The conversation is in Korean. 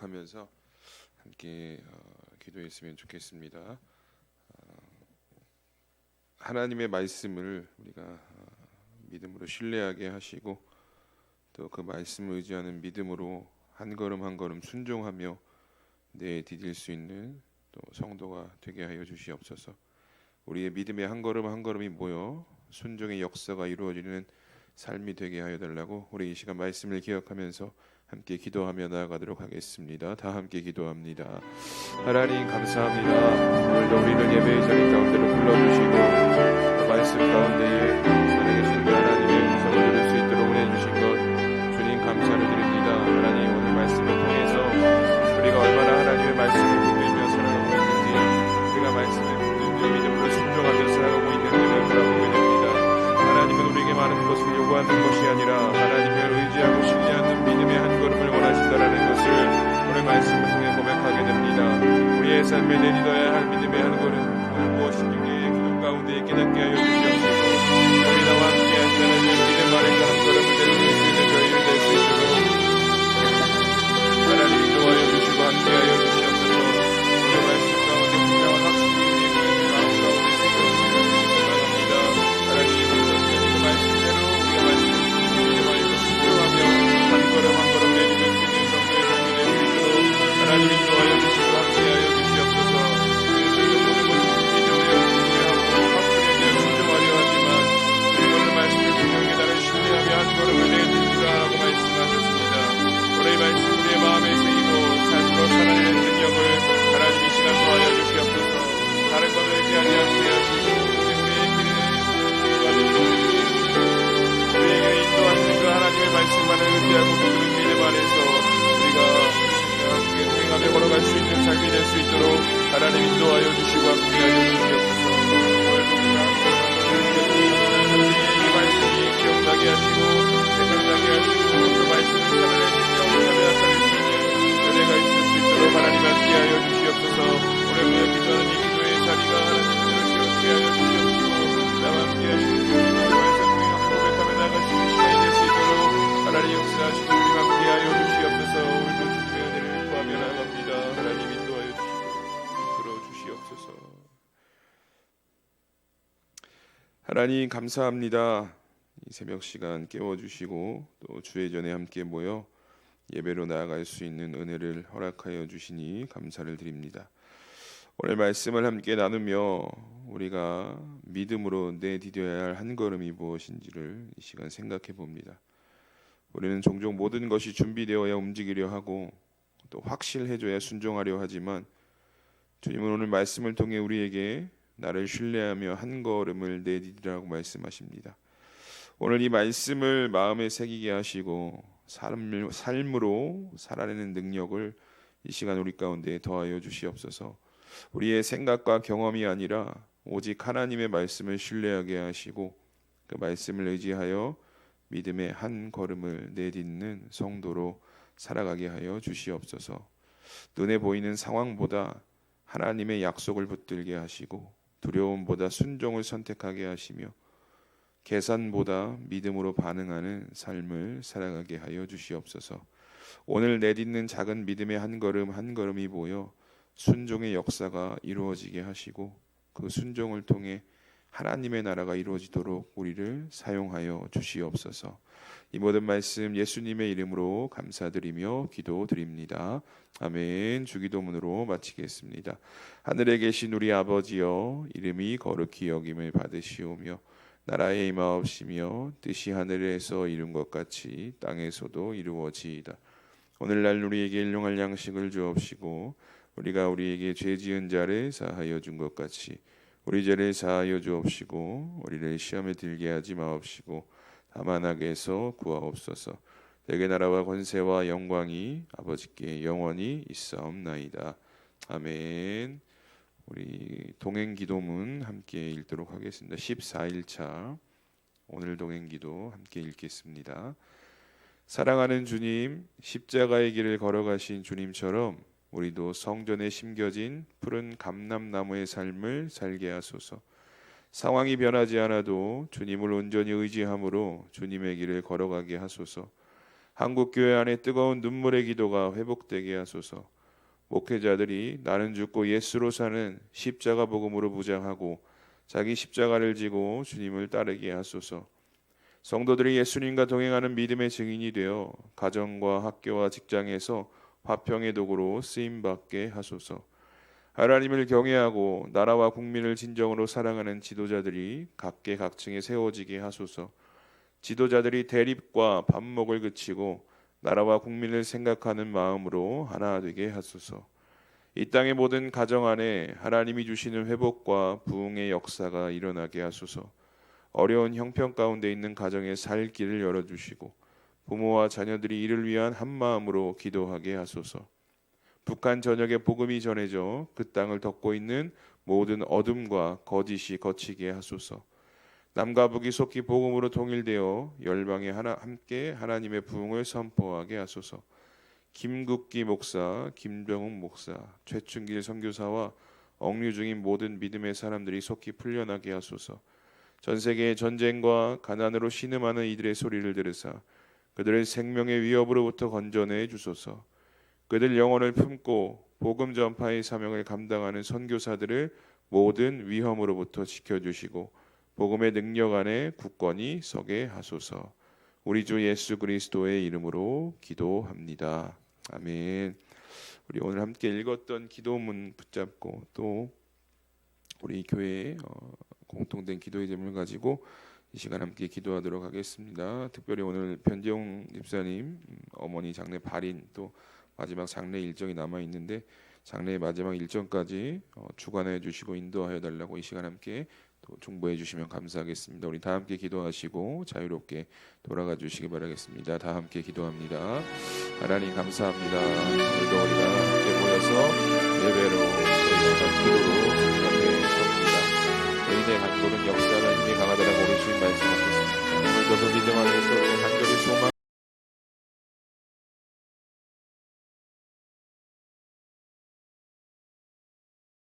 기억하면서 함께 어, 기도했으면 좋겠습니다. 어, 하나님의 말씀을 우리가 어, 믿음으로 신뢰하게 하시고 또 그 말씀을 의지하는 믿음으로 한 걸음 한 걸음 순종하며 내 디딜 수 있는 또 성도가 되게 하여 주시옵소서. 우리의 믿음의 한 걸음 한 걸음이 모여 순종의 역사가 이루어지는 삶이 되게 하여 달라고 우리 이 시간 말씀을 기억하면서 함께 기도하며 나아가도록 하겠습니다. 다 함께 기도합니다. 하나님 감사합니다. 오늘도 우리는 예배의 자리 가운데로 불러주시고 그 말씀 가운데에 살아계신 그 하나님의 음성을 들을 수 있도록 은혜 주신 것 주님 감사를 드립니다. 하나님 오늘 말씀을 통해서 우리가 얼마나 하나님의 말씀을 붙들며 살아가고 있는지 우리가 말씀을 붙들며 믿음으로 순종하며 살아가고 있는지를 돌아보게 됩니다. 하나님은 우리에게 많은 것을 요구하는 것이 아니라 하나님을 의지하고 신뢰하는 믿음의 한 걸음을 원하신다라는 것을 오늘 말씀을 통해 고백하게 됩니다. 우리의 삶에 내딛어야 할 믿음의 한 걸음 오늘 무엇인지 우리의 기도 가운데 깨닫게 하여 주시옵소서 하나님 감사합니다. 이 새벽 시간 깨워 주시고 또 주의 전에 함께 모여 예배로 나아갈 수 있는 은혜를 허락하여 주시니 감사를 드립니다. 오늘 말씀을 함께 나누며 우리가 믿음으로 내디뎌야 할 한 걸음이 무엇인지를 이 시간 생각해 봅니다. 우리는 종종 모든 것이 준비되어야 움직이려 하고 또 확실해져야 순종하려 하지만 주님은 오늘 말씀을 통해 우리에게 나를 신뢰하며 한 걸음을 내디디라고 말씀하십니다. 오늘 이 말씀을 마음에 새기게 하시고 삶, 삶으로 살아내는 능력을 이 시간 우리 가운데 더하여 주시옵소서. 우리의 생각과 경험이 아니라 오직 하나님의 말씀을 신뢰하게 하시고 그 말씀을 의지하여 믿음의 한 걸음을 내딛는 성도로 살아가게 하여 주시옵소서. 눈에 보이는 상황보다 하나님의 약속을 붙들게 하시고 두려움보다 순종을 선택하게 하시며 계산보다 믿음으로 반응하는 삶을 살아가게 하여 주시옵소서. 오늘 내딛는 작은 믿음의 한 걸음 한 걸음이 보여 순종의 역사가 이루어지게 하시고 그 순종을 통해 하나님의 나라가 이루어지도록 우리를 사용하여 주시옵소서. 이 모든 말씀 예수님의 이름으로 감사드리며 기도드립니다. 아멘. 주기도문으로 마치겠습니다. 하늘에 계신 우리 아버지여 이름이 거룩히 여김을 받으시오며 나라의 임하옵시며 뜻이 하늘에서 이룬 것 같이 땅에서도 이루어지이다. 오늘날 우리에게 일용할 양식을 주옵시고 우리가 우리에게 죄 지은 자를 사하여 준 것 같이 우리 죄를 사하여 주옵시고 우리를 시험에 들게 하지 마옵시고 다만 악에서 구하옵소서. 내게 나라와 권세와 영광이 아버지께 영원히 있사옵나이다. 아멘. 우리 동행 기도문 함께 읽도록 하겠습니다. 14일차 오늘 동행 기도 함께 읽겠습니다. 사랑하는 주님, 십자가의 길을 걸어가신 주님처럼 우리도 성전에 심겨진 푸른 감람나무의 삶을 살게 하소서. 상황이 변하지 않아도 주님을 온전히 의지함으로 주님의 길을 걸어가게 하소서. 한국 교회 안에 뜨거운 눈물의 기도가 회복되게 하소서. 목회자들이 나는 죽고 예수로 사는 십자가 복음으로 무장하고 자기 십자가를 지고 주님을 따르게 하소서. 성도들이 예수님과 동행하는 믿음의 증인이 되어 가정과 학교와 직장에서 화평의 도구로 쓰임 받게 하소서. 하나님을 경외하고 나라와 국민을 진정으로 사랑하는 지도자들이 각계각층에 세워지게 하소서. 지도자들이 대립과 반목을 그치고 나라와 국민을 생각하는 마음으로 하나 되게 하소서. 이 땅의 모든 가정 안에 하나님이 주시는 회복과 부흥의 역사가 일어나게 하소서. 어려운 형편 가운데 있는 가정에 살 길을 열어 주시고 부모와 자녀들이 이를 위한 한 마음으로 기도하게 하소서. 북한 전역에 복음이 전해져 그 땅을 덮고 있는 모든 어둠과 거짓이 거치게 하소서. 남과 북이 속히 복음으로 통일되어 열방에 하나 함께 하나님의 부흥을 선포하게 하소서. 김국기 목사, 김병욱 목사, 최춘길 선교사와 억류 중인 모든 믿음의 사람들이 속히 풀려나게 하소서. 전 세계의 전쟁과 가난으로 신음하는 이들의 소리를 들으사 그들의 생명의 위협으로부터 건져내 주소서. 그들 영혼을 품고 복음 전파의 사명을 감당하는 선교사들을 모든 위험으로부터 지켜 주시고 복음의 능력 안에 굳건히 서게 하소서. 우리 주 예수 그리스도의 이름으로 기도합니다. 아멘. 우리 오늘 함께 읽었던 기도문 붙잡고 또 우리 교회의 어, 공통된 기도의 제목을 가지고 이 시간 함께 기도하도록 하겠습니다. 특별히 오늘 변지용 집사님 어머니 장례 발인 또 마지막 장례 일정이 남아 있는데 장례 마지막 일정까지 어, 주관해 주시고 인도하여 달라고 이 시간 함께 또 중보해 주시면 감사하겠습니다. 우리 다 함께 기도하시고 자유롭게 돌아가 주시기 바라겠습니다. 다 함께 기도합니다. 하나님 감사합니다. 우리가 우리가 함께 모여서 예배로 저희가 기도로